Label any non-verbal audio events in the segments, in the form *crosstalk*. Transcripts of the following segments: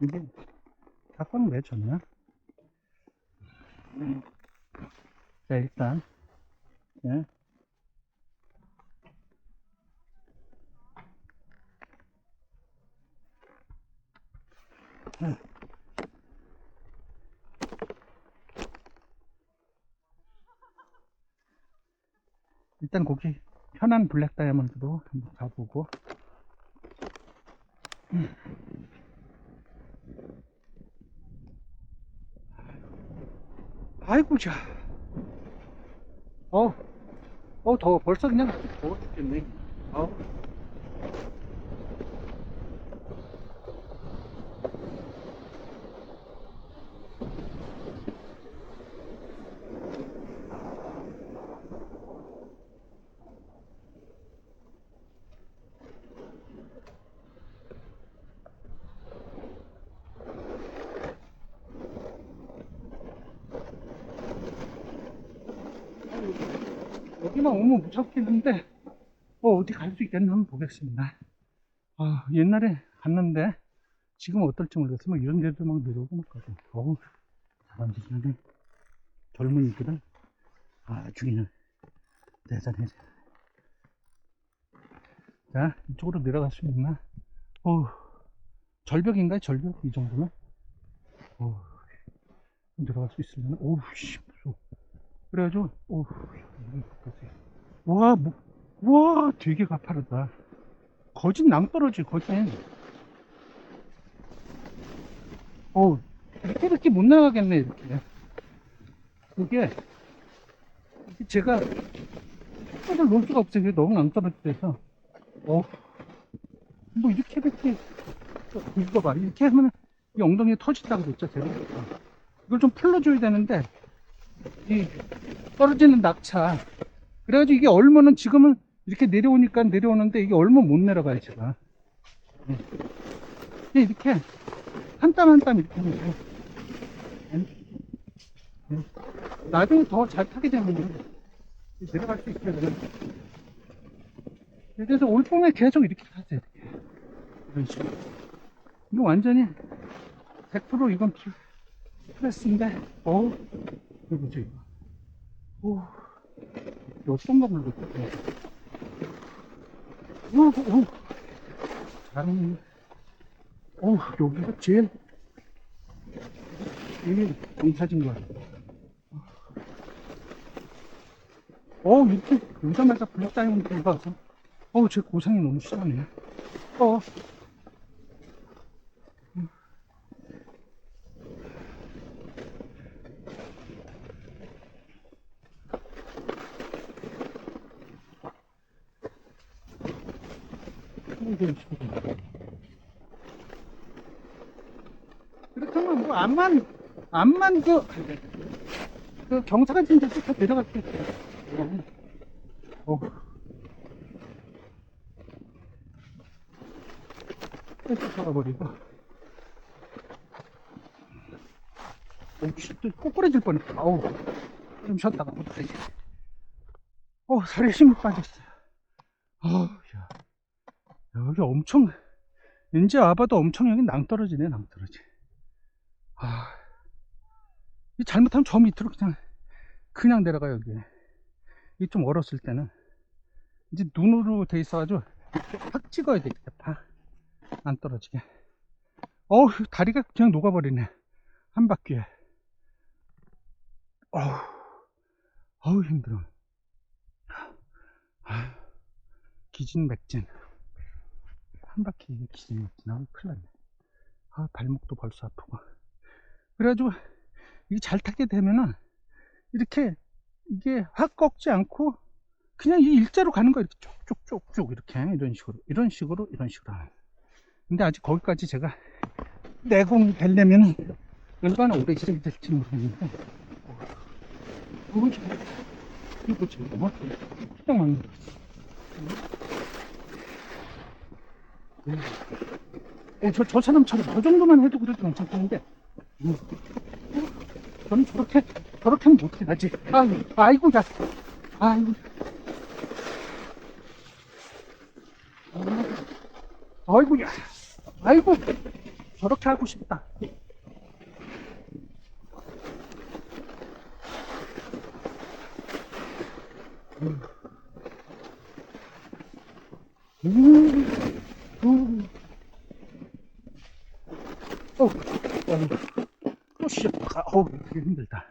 이게 닭광 왜 줬나? 자, 일단, 예. 예. 일단 거기 편한 블랙 다이아몬드도 한번 가보고 아이고 자. 어, 어 더워. 벌써 그냥 더워 죽겠네. 어. 여기만 오면 무섭겠는데 어, 어디 갈 수 있겠나 한번 보겠습니다. 아, 옛날에 갔는데 지금 어떨지 모르겠어 막 이런 데도 막 내려오고 막 가고. 어우 사람들이 젊은이들은 아주 그냥 대단해. 자 이쪽으로 내려갈 수 있나? 어 절벽인가요? 절벽? 이 정도면? 어 내려갈 수 있으려나? 오우 씨 무서워 그래가지고 오우 와, 뭐, 와, 되게 가파르다. 거진 낭떠러지, 거진. 어우, 이렇게 못 나가겠네, 이렇게. 이게 제가, 손을 놓을 수가 없어요. 너무 낭떠러지돼서. 어, 뭐, 이렇게, 이렇게, 이거 봐. 이렇게 하면, 이 엉덩이에 터진다고 그랬죠, 제가. 이걸 좀 풀러줘야 되는데, 이, 떨어지는 낙차. 그래가지고 이게 얼면은 지금은 이렇게 내려오니까 내려오는데 이게 얼면 못 내려가요 제가 예. 예, 이렇게 한 땀 한 땀 이렇게 하면 예. 예. 나중에 더 잘 타게 되면 내려갈 수 있게 되는 그래서 올 봄에 계속 이렇게 타세요 이렇게. 이런 식으로 이거 완전히 100% 이건 피- 플러스인데 어 우 이거 뭐지 이거 오. 어떤 거 물고? 오, 오. 잘하네. 오, 여기가 제일, 이게 경사진 거야. 어, 이렇게, 오자마자 블랙 다이몬드 가서, 어우, 제 고생이 너무 심하네. 어. 이런 식으로. 그렇다면 뭐 암만 암만 그, 그 경사가 진짜 쭉 있어요. 어. 쫓아가 버리고. 오씨, 또 꼬꾸라질 뻔했다. 어우, 좀 쉬었다가 못하지. 어, 살에 힘이 빠졌어요. 어우, 야. 여기 엄청 이제 와봐도 엄청 여기 낭떠러지네 낭떠러지. 아, 이 잘못하면 저 밑으로 그냥 그냥 내려가 여기. 이 좀 얼었을 때는. 이제 눈으로 돼 있어가지고 확 찍어야 되겠다 파안 떨어지게. 어우 다리가 그냥 녹아버리네 한 바퀴에. 어우 어우 힘들어. 아, 기진맥진 한 바퀴 기진맥진 아 큰일 났네. 아 발목도 벌써 아프고. 그래가지고 이게 잘 타게 되면은 이렇게 이게 확 꺾지 않고 그냥 이 일자로 가는 거야 이렇게 쭉쭉쭉쭉 이렇게 이런 식으로 이런 식으로 이런 식으로 하는. 근데 아직 거기까지 제가 내공이 되려면은 얼마나 오래 시작이 될지 모르겠는데. 어, 잘 이거 뭐 그냥 막 어, 저, 저 사람처럼 저 정도만 해도 그래도 괜찮다는데 음. 어? 저는 저렇게 저렇게는 못해 나지 아이고 아이고 야 아이고 아, 아이고 야 아이고 저렇게 하고 싶다. 음, 음. 어, 어, 어, 씨, 아, 어우, 되게 힘들다.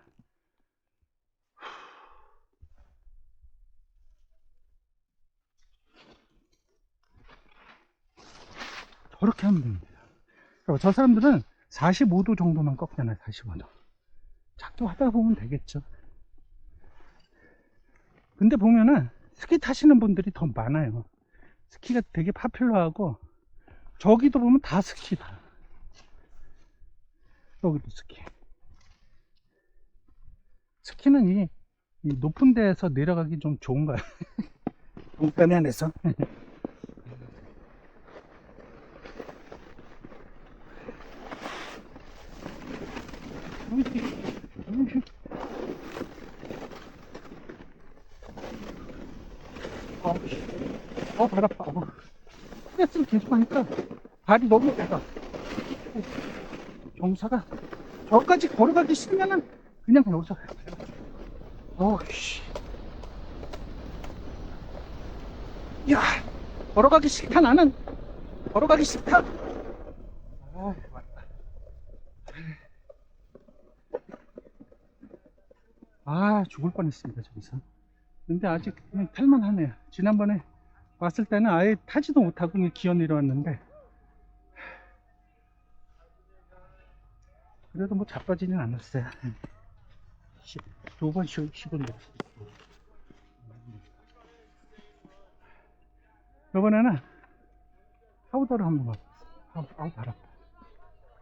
저렇게 하면 됩니다. 그리고 저 사람들은 45도 정도만 꺾잖아요, 45도. 작도 하다 보면 되겠죠. 근데 보면은 스키 타시는 분들이 더 많아요. 스키가 되게 파퓰러하고 저기도 보면 다 스키다. 여기도 스키. 스키는 이, 이 높은 데에서 내려가기 좀 좋은 거야. *laughs* 동편에 안에서. 어, 어, 발 아파. 어. 스트레스를 계속 하니까 발이 너무 아파. 경사가 저까지 걸어가기 싫으면은 그냥 여기서 어씨. 야 걸어가기 싫다 나는. 걸어가기 싫다. 아아 죽을 뻔했습니다 저기서. 근데 아직 탈만하네요. 지난번에 왔을 때는 아예 타지도 못하고 기어 내려왔는데 그래도 뭐 자빠지진 않았어요. 두번 쉬, 쉬고 내렸어요. 이번에는 파우더를 한번 맞았어. 아우, 아우, 발 아파.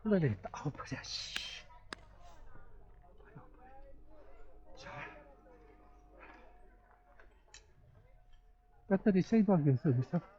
흘러야 되겠다. 아우, 발이야, 씨. 자. 배터리 세이브하기 위해서 여기서